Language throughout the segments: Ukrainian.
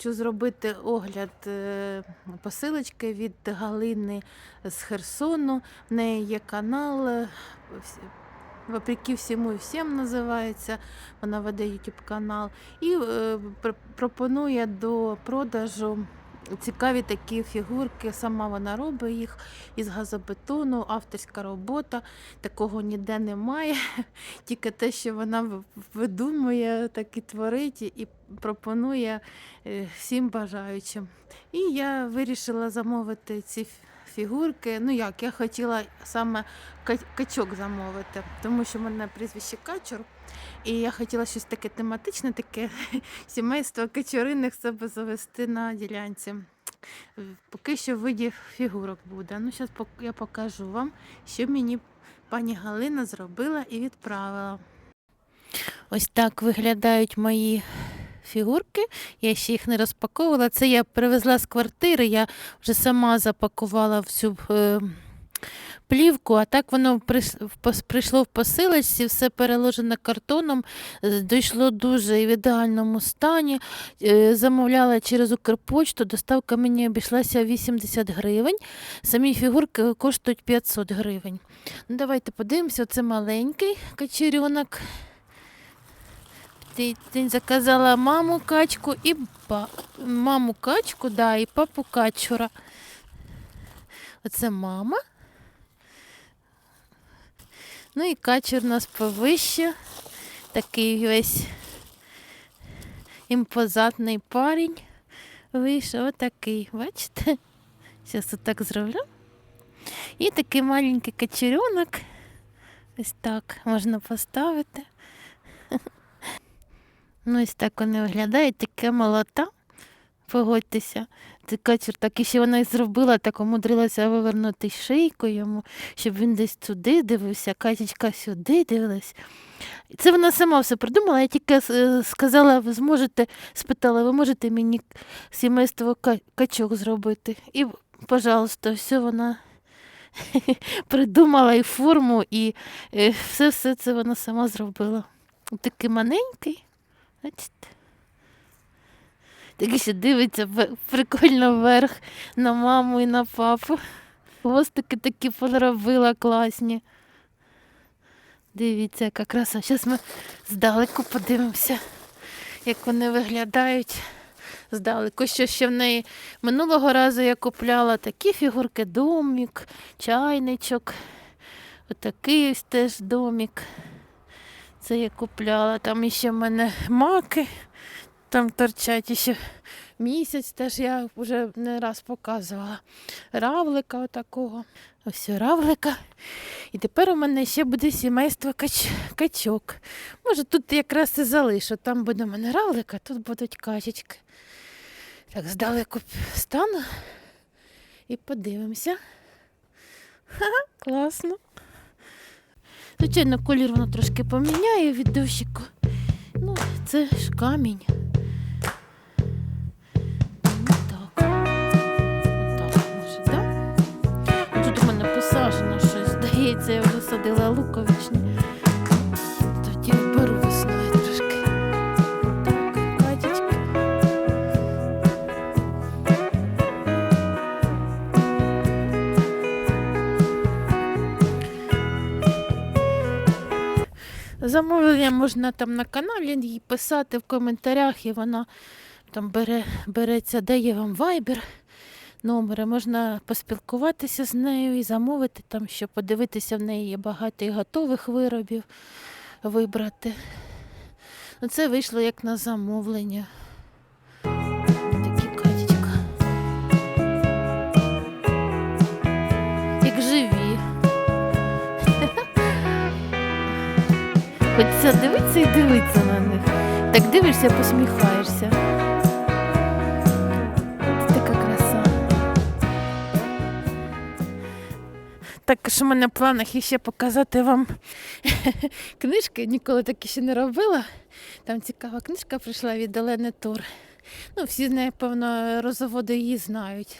Хочу зробити огляд е, посилочки від Галини з Херсону. В неї є канал. е, Вопреки всьому і всім називається. Вона веде YouTube канал і е, пропонує до продажу цікаві такі фігурки. Сама вона робить їх із газобетону, авторська робота. Такого ніде немає. Тільки те, що вона видумує, так і творить і пропонує е, всім бажаючим. І я вирішила замовити ці фігурки. Ну як, я хотіла саме качок замовити, тому що в мене прізвище Качур. І я хотіла щось таке тематичне, таке сімейство качуриних себе завести на ділянці. Поки що в виді фігурок буде. Ну, зараз я покажу вам, що мені пані Галина зробила і відправила. Ось так виглядають мої фігурки. Я ще їх не розпаковувала. Це я привезла з квартири, я вже сама запакувала всю е, плівку, а так воно прийшло в посилочці, все переложено картоном, дійшло дуже в ідеальному стані. Е, Замовляла через Укрпочту, доставка мені обійшлася 80 гривень. Самі фігурки коштують 500 гривень. Ну, давайте подивимося, це маленький ти заказала маму качку і па... маму качку, да, і папу качура. Оце мама. Ну і качур у нас повище. Такий весь імпозантний парень. Вийшов отакий, бачите? Зараз отак зроблю. І такий маленький качерюнок. Ось так можна поставити. Ну, ось так вони виглядають, таке молота. Погодьтеся. Це так і ще вона і зробила, так умудрилася вивернути шийку йому, щоб він десь туди дивився, катічка сюди дивилась. Це вона сама все придумала. Я тільки е, сказала, ви зможете, спитала, ви можете мені сімейство качок зробити. І, пожалуйста, все вона придумала і форму, і е, все, все це вона сама зробила. Такий маленький. Бачите? Такий ще дивиться прикольно вверх на маму і на папу. Хвостики такі поробила класні. Дивіться, яка краса. Зараз ми здалеку подивимося, як вони виглядають. Здалеку, що ще в неї минулого разу я купляла такі фігурки, домик, чайничок. Отакий ось теж домик. Це я купляла. Там іще в мене маки, там торчать іще місяць, теж я вже не раз показувала. Равлика отакого. Ось равлика. І тепер у мене ще буде сімейство кач... качок. Може, тут якраз і залишу. Там буде у мене равлика, тут будуть качечки. Так, здалеку стану і подивимося. Ха-ха, класно. Звичайно, колір воно трошки поміняє від дощику. Ну, це ж камінь. Здається, я вже садила луковичні. Тоді беру весною трошки. Так, катічки. Замовлення можна там на каналі їй писати в коментарях, і вона там бере, береться, дає вам вайбер номери. Можна поспілкуватися з нею і замовити там, що подивитися, в неї є багато і готових виробів вибрати. Ну, це вийшло як на замовлення. Такі катічка. Як живі. Хочеться дивитися і дивитися на них. Так дивишся, посміхаєшся. Також у мене в планах іще показати вам книжки. Ніколи такі ще не робила. Там цікава книжка прийшла від Олени Тур. Ну, всі, напевно, розоводи її знають.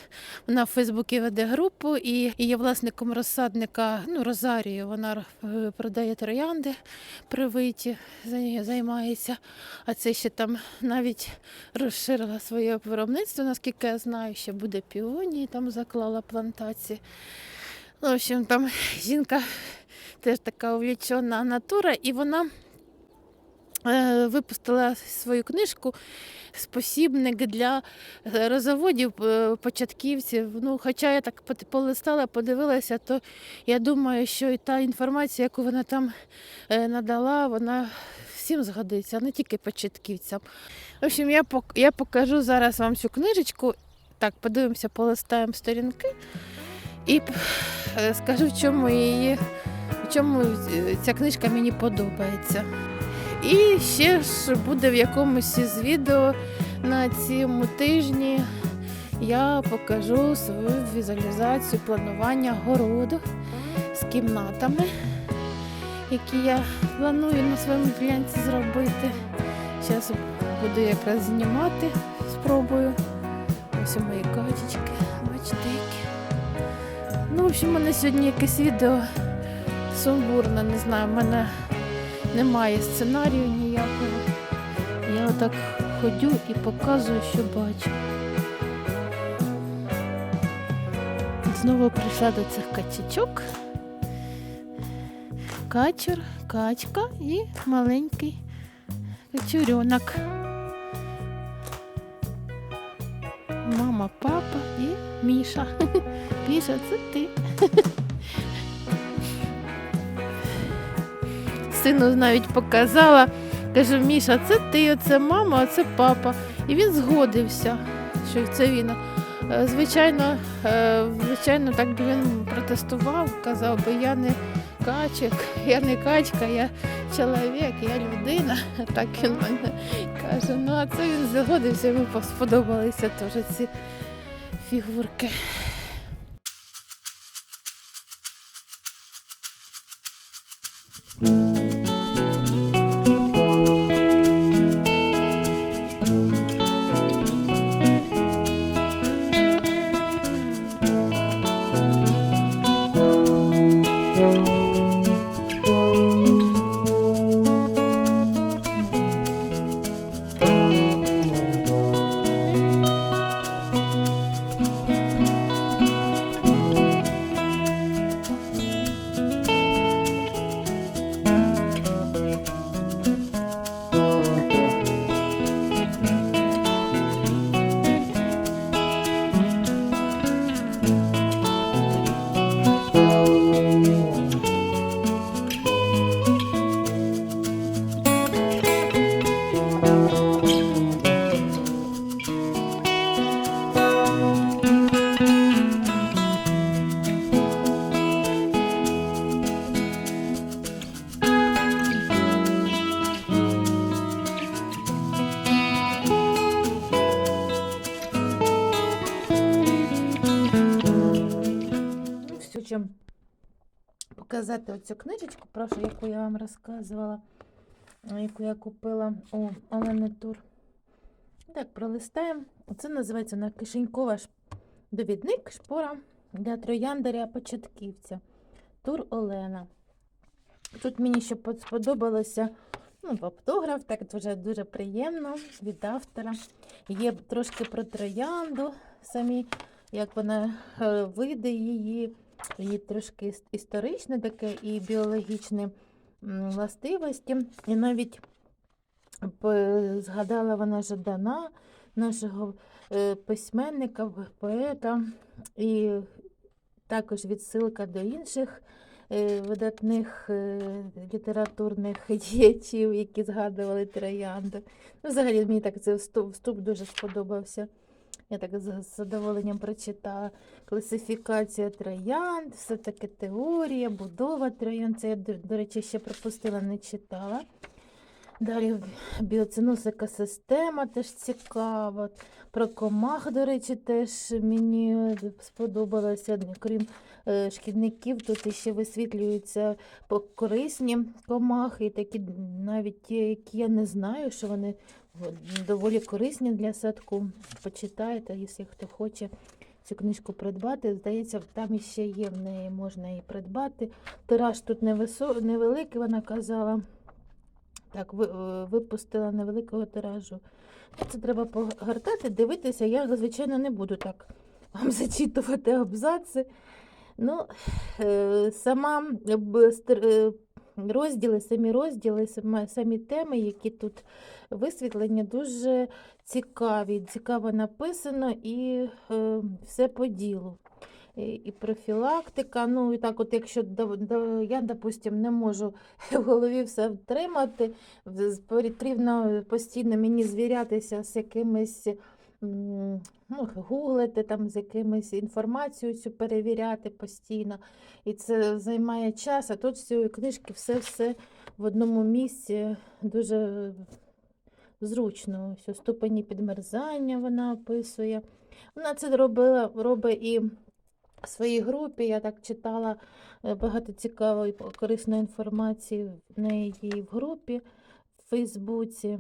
Вона в Фейсбуці веде групу і і є власником розсадника ну, Розарію. Вона е, продає троянди привиті, за нею займається. А це ще там навіть розширила своє виробництво, наскільки я знаю, ще буде піонії, там заклала плантації. Ну, в общем, там жінка теж така увлічена натура, і вона е, випустила свою книжку Спосібник для е, розоводів е, початківців. Ну, хоча я так полистала, подивилася, то я думаю, що і та інформація, яку вона там надала, вона всім згодиться, не тільки початківцям. В общем, я, я покажу зараз вам цю книжечку. Так, подивимося, полистаємо сторінки і е, скажу, в чому її, в чому е, ця книжка мені подобається. І ще ж буде в якомусь із відео на цьому тижні я покажу свою візуалізацію планування городу з кімнатами, які я планую на своєму ділянці зробити. Зараз буду якраз знімати, спробую. Ось і мої качечки. Ну, в общем, у мене сьогодні якесь відео сумбурне, не знаю, в мене немає сценарію ніякого. Я отак ходю і показую, що бачу. Знову прийшла до цих качечок. Качур, качка і маленький качурьонок. Мама, папа Міша. Міша, це ти. Сину навіть показала. Каже, Міша, це ти, це мама, а це папа. І він згодився, що це він. Е, Звичайно, е, звичайно, так би він протестував, казав би, я не качик, я не качка, я чоловік, я людина. Так він мене каже. Ну, а це він згодився, йому сподобалися теж ці фігурки. Ну, показати оцю книжечку, про яку я вам розказувала, яку я купила у Олени Тур. Так, пролистаємо. Це називається вона кишенькова довідник шпора для трояндаря початківця. Тур Олена. Тут мені ще под- сподобалося ну, автограф, так дуже дуже приємно від автора. Є трошки про троянду самі, як вона е, види її, її трошки історичне таке і біологічне властивості. І навіть згадала вона Жадана, нашого е, письменника, поета, і також відсилка до інших е, видатних е, літературних діячів, які згадували троянду. Ну, взагалі, мені так цей вступ, вступ дуже сподобався. Я так з задоволенням прочитала. Класифікація троянд, все-таки теорія, будова троянд. Це я, до, речі, ще пропустила, не читала. Далі біоцинус екосистема теж цікаво. Про комах, до речі, теж мені сподобалося. Крім е, шкідників, тут ще висвітлюються корисні комахи, і такі навіть ті, які я не знаю, що вони Доволі корисні для садку. Почитайте, якщо хто хоче цю книжку придбати. Здається, там іще є в неї, можна її придбати. Тираж тут невеликий, вона казала. Так, е, випустила невеликого тиражу. Це треба погортати, дивитися. Я, звичайно, не буду так вам зачитувати абзаци. Ну, е, сама е, розділи, самі розділи, самі теми, які тут висвітлені, дуже цікаві. Цікаво написано і е, все по ділу. І, профілактика. Ну, і так, от якщо я, допустим, не можу в голові все втримати, потрібно постійно мені звірятися з якимись. Ну, гуглити там з якимись інформацією цю перевіряти постійно. І це займає час. А тут з цієї книжки все-все в одному місці дуже зручно. Ось ступені підмерзання вона описує. Вона це робила, робить і в своїй групі. Я так читала е, багато цікавої корисної інформації в неї в групі в Фейсбуці.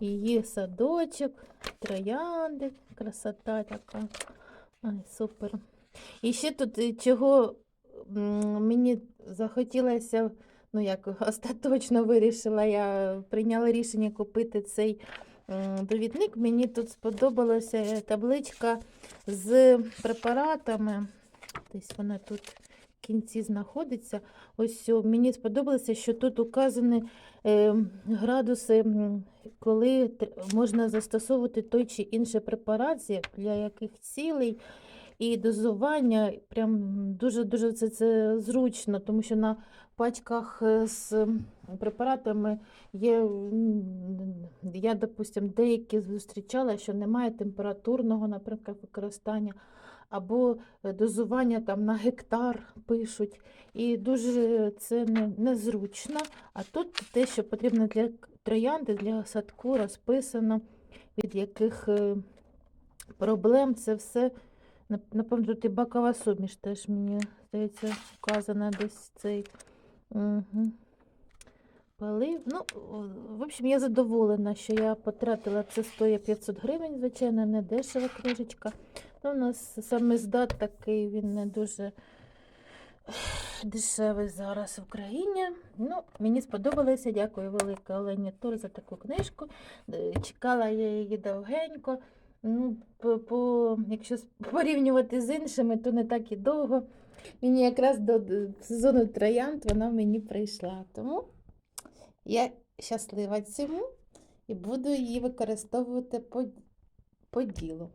Її садочок, троянди, красота така. Ай, супер. І ще тут е, чого мені захотілося, ну як остаточно вирішила, я прийняла рішення купити цей довідник. Мені тут сподобалася табличка з препаратами. Десь вона тут кінці знаходиться. Ось мені сподобалося, що тут указані е, градуси, коли можна застосовувати той чи інший препарат, для яких цілей. І дозування прям дуже-дуже це, це зручно, тому що на пачках е, з препаратами є, я, допустим, деякі зустрічала, що немає температурного, наприклад, використання, або е, дозування там на гектар пишуть. І дуже це незручно. А тут те, що потрібно для троянди, для садку розписано, від яких е, проблем це все. Нап- Напевно, тут і бакова суміш теж мені здається вказана десь цей. Угу. Полив. Ну, в общем, я задоволена, що я потратила це стоїть 500 гривень, звичайно, не дешева книжечка. У нас саме здат такий, він не дуже дешевий зараз в Україні. Ну, мені сподобалося. Дякую велике Олені Тур за таку книжку. Е, Чекала я її довгенько. Ну, по, по, якщо порівнювати з іншими, то не так і довго. Мені якраз до сезону троянд вона мені прийшла. Тому я щаслива цьому і буду її використовувати по, по ділу.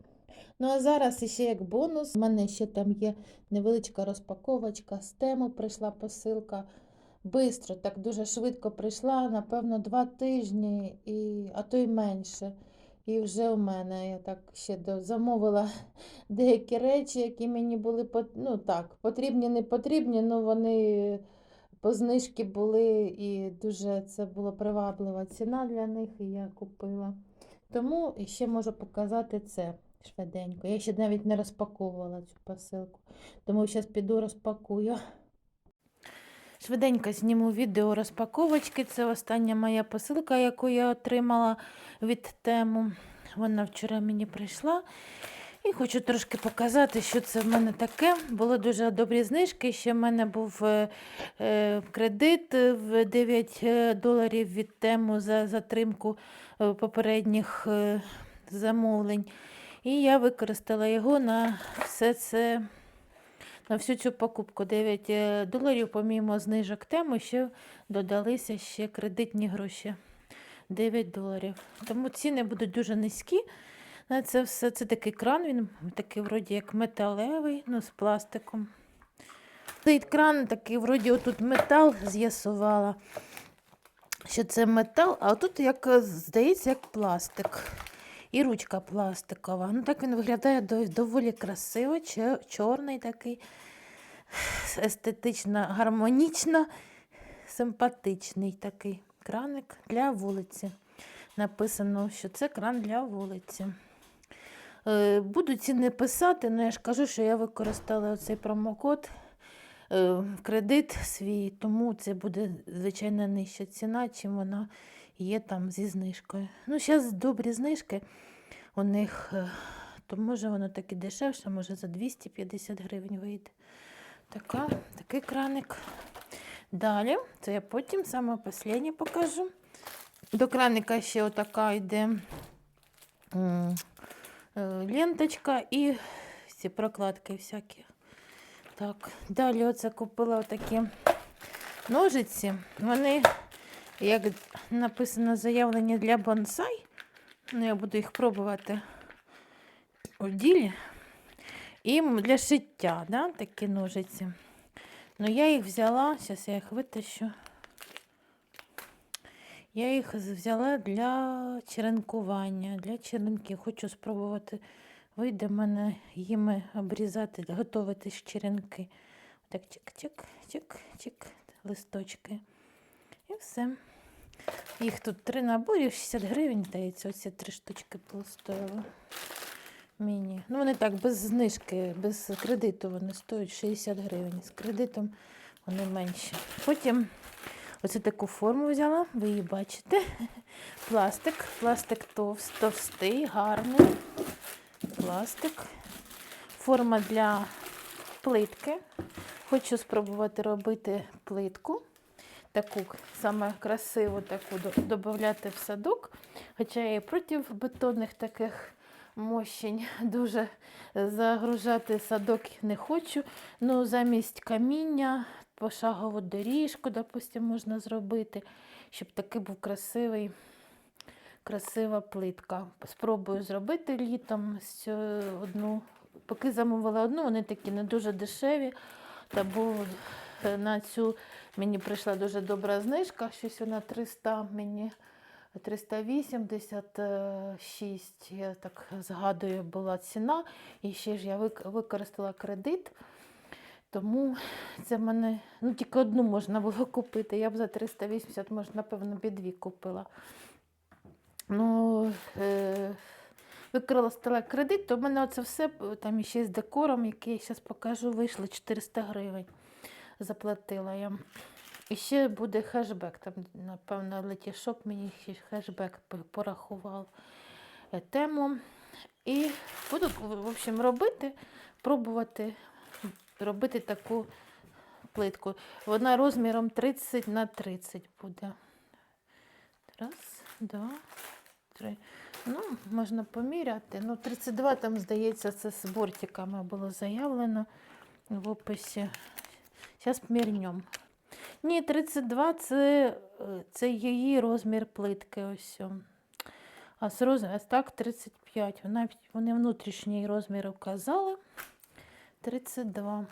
Ну, а зараз ще як бонус, у мене ще там є невеличка розпаковочка з тему, прийшла посилка. Бистро, так дуже швидко прийшла, напевно, два тижні, і, а то й менше. І вже у мене я так ще замовила деякі речі, які мені були ну, так, потрібні, не потрібні, але вони по знижки були, і дуже це була приваблива ціна для них, і я купила. Тому ще можу показати це швиденько. Я ще навіть не розпаковувала цю посилку, тому зараз піду розпакую. Швиденько зніму відео розпаковочки. Це остання моя посилка, яку я отримала від тему. Вона вчора мені прийшла. І хочу трошки показати, що це в мене таке. Були дуже добрі знижки. Ще в мене був е, е, кредит в 9 е, доларів від тему за затримку попередніх замовлень. І я використала його на все це, на всю цю покупку. 9 е, доларів, помімо знижок тему, ще додалися ще кредитні гроші. 9 доларів. Тому ціни будуть дуже низькі. Це все це такий кран, він такий вроді як металевий, ну з пластиком. Цей кран такий, вроді, отут метал з'ясувала, що це метал, а тут, як е, здається, як пластик. І ручка пластикова. Ну так він виглядає доволі красиво, чорний такий, естетично, гармонічно, симпатичний такий краник для вулиці. Написано, що це кран для вулиці. Е, Буду ціни писати, але я ж кажу, що я використала оцей промокод е, кредит свій, тому це буде, звичайно, нижча ціна, чим вона є там зі знижкою. Ну, зараз добрі знижки у них, е, то може воно так і дешевше, може за 250 гривень вийде. Така, такий краник. Далі, це я потім саме останнє покажу. До краника ще отака йде е, ленточка і ці прокладки всякі. Так, далі оце купила отакі ножиці. Вони, як написано заявлення для бонсай, ну я буду їх пробувати у ділі. І для шиття, да, такі ножиці. Ну, я їх взяла, зараз я їх витащу. Я їх взяла для черенкування, для черенків. Хочу спробувати. Вийде мене їми обрізати, готувати черенки. Так, чик-чик, чик-чик, листочки. І все. Їх тут три наборів, 60 гривень, здається, оці три штучки постояли. Міні. Ну, вони так, без знижки, без кредиту вони стоять 60 гривень. З кредитом вони менші. Потім оцю таку форму взяла, ви її бачите. Пластик, пластик товст, товстий, гарний. Пластик. Форма для плитки. Хочу спробувати робити плитку. Таку саме красиву таку додати в садок. Хоча я і проти бетонних таких мощень дуже загружати садок не хочу. Ну, замість каміння пошагову доріжку, допустимо, можна зробити, щоб такий був красивий, красива плитка. Спробую зробити літом одну. Поки замовила одну, вони такі не дуже дешеві. Та був на цю мені прийшла дуже добра знижка, щось вона 300 мені 386, я так згадую, була ціна. І ще ж я використала кредит. Тому це мене, ну тільки одну можна було купити. Я б за 380, може, напевно, б дві купила. Ну, е, використала кредит, то в мене оце все е, там ще з декором, який я зараз покажу, вийшло 400 гривень. Заплатила я. І ще буде хешбек. Там, напевно, летішоп мені хешбек порахував е, тему. І буду, в общем, робити, пробувати робити таку плитку. Вона розміром 30 на 30 буде. Раз, два, три. Ну, можна поміряти. Ну, 32 там, здається, це з бортиками було заявлено в описі. Зараз помірнемо. Ні, 32 це, е, це її розмір плитки. Ось. А з роз... а так 35. Вона, вони внутрішній розмір вказали. 32.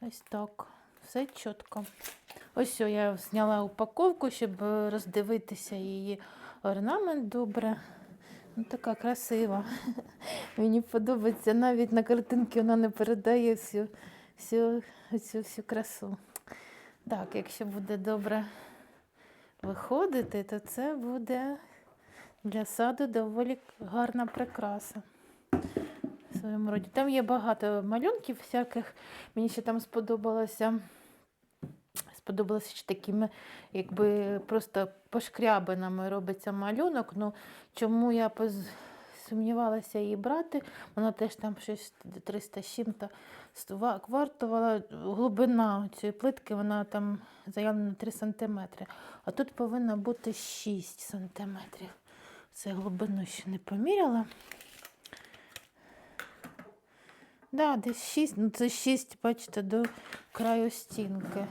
Ось так. Все чітко. Ось я зняла упаковку, щоб роздивитися її орнамент добре. Ну, така красива. Мені подобається. Навіть на картинці вона не передає всю, всю, всю, всю красу. Так, якщо буде добре виходити, то це буде для саду доволі гарна прикраса. В своєму роді. Там є багато малюнків всяких. Мені ще там сподобалося. Сподобалося ще такими, якби просто пошкрябинами робиться малюнок. Ну, чому я поз... сумнівалася її брати? Вона теж там щось 300 з чим-то вартувала. Глибина цієї плитки, вона там заявлена 3 см. А тут повинна бути 6 см. Це глибину ще не поміряла. Да, десь 6, ну це 6, бачите, до краю стінки.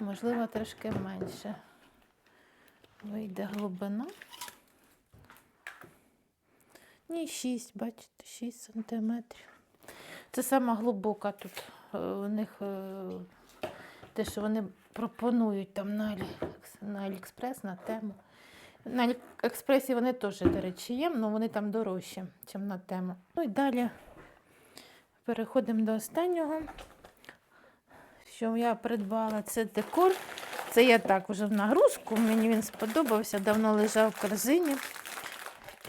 Можливо, трошки менше. Вийде глибина. Ні, 6, бачите, 6 сантиметрів. Це сама глибока тут. е, У них е, те, що вони пропонують там на, на Аліекспрес, на тему. На Аліекспресі вони теж, до речі, є, але вони там дорожчі, ніж на тему. Ну і далі переходимо до останнього. Що я придбала, це декор. Це я так вже в нагрузку. Мені він сподобався, давно лежав в корзині.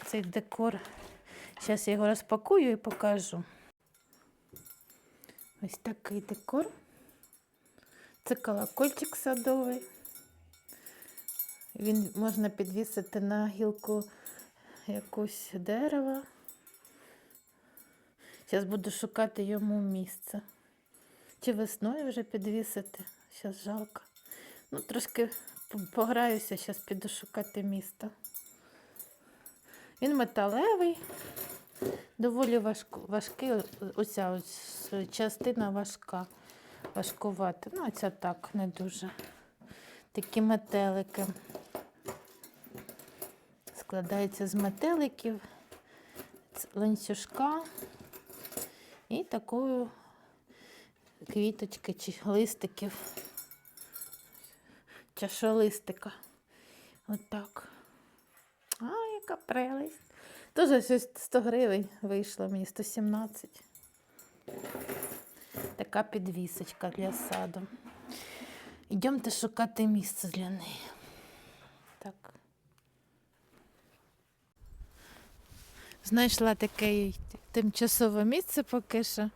Цей декор. Зараз я його розпакую і покажу. Ось такий декор. Це колокольчик садовий. Він можна підвісити на гілку якусь дерева. Зараз буду шукати йому місце. Чи весною вже підвісити? Зараз жалко. Ну, трошки пограюся, зараз піду шукати місто. Він металевий, доволі важко, важкий. Оця ось частина важка, важкувата. Ну, ця так, не дуже. Такі метелики. Складається з метеликів, ланцюжка і такою квіточки чи листиків. Чашолистика. Отак. А, яка прелість. Тоже щось 100 гривень вийшло мені 117. Така підвісочка для саду. Йдемте шукати місце для неї. Так. Знайшла таке тимчасове місце поки що.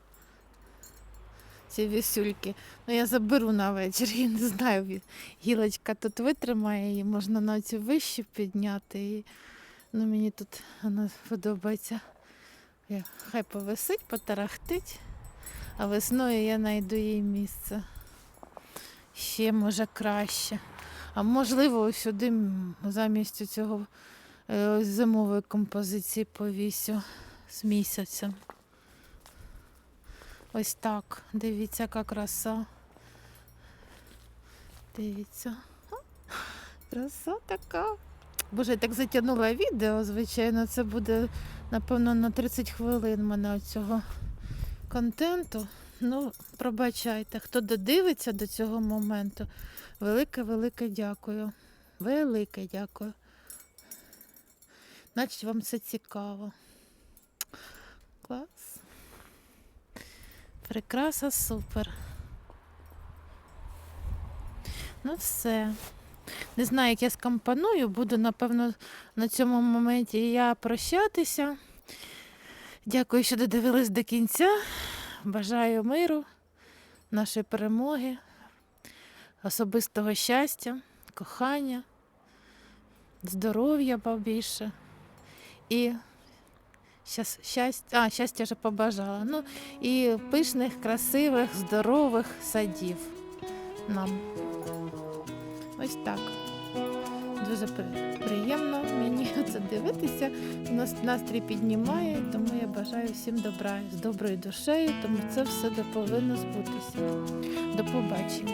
Ці вісюльки. Ну, я заберу на вечір, я не знаю. Гілочка тут витримає, її можна на цю вищу підняти. Ну, мені тут вона подобається. Я, хай повисить, потарахтить, а весною я знайду їй місце. Ще може краще. А можливо, сюди замість цього е, зимової композиції повісю з місяцем. Ось так. Дивіться, яка краса. Дивіться. Краса така. Боже, я так затягнула відео, звичайно, це буде, напевно, на 30 хвилин мене цього контенту. Ну, пробачайте, хто додивиться до цього моменту. Велике-велике дякую. Велике дякую. Значить, вам це цікаво. Клас. Прикраса супер. Ну все. Не знаю, як я скомпоную, буду, напевно, на цьому моменті я прощатися. Дякую, що додивились до кінця. Бажаю миру, нашої перемоги, особистого щастя, кохання, здоров'я побільше. І щастя, а, щастя вже побажала. Ну, і пишних, красивих, здорових садів нам. Ось так. Дуже приємно мені це дивитися. У нас настрій піднімає, тому я бажаю всім добра з доброю душею, тому це все повинно збутися. До побачення.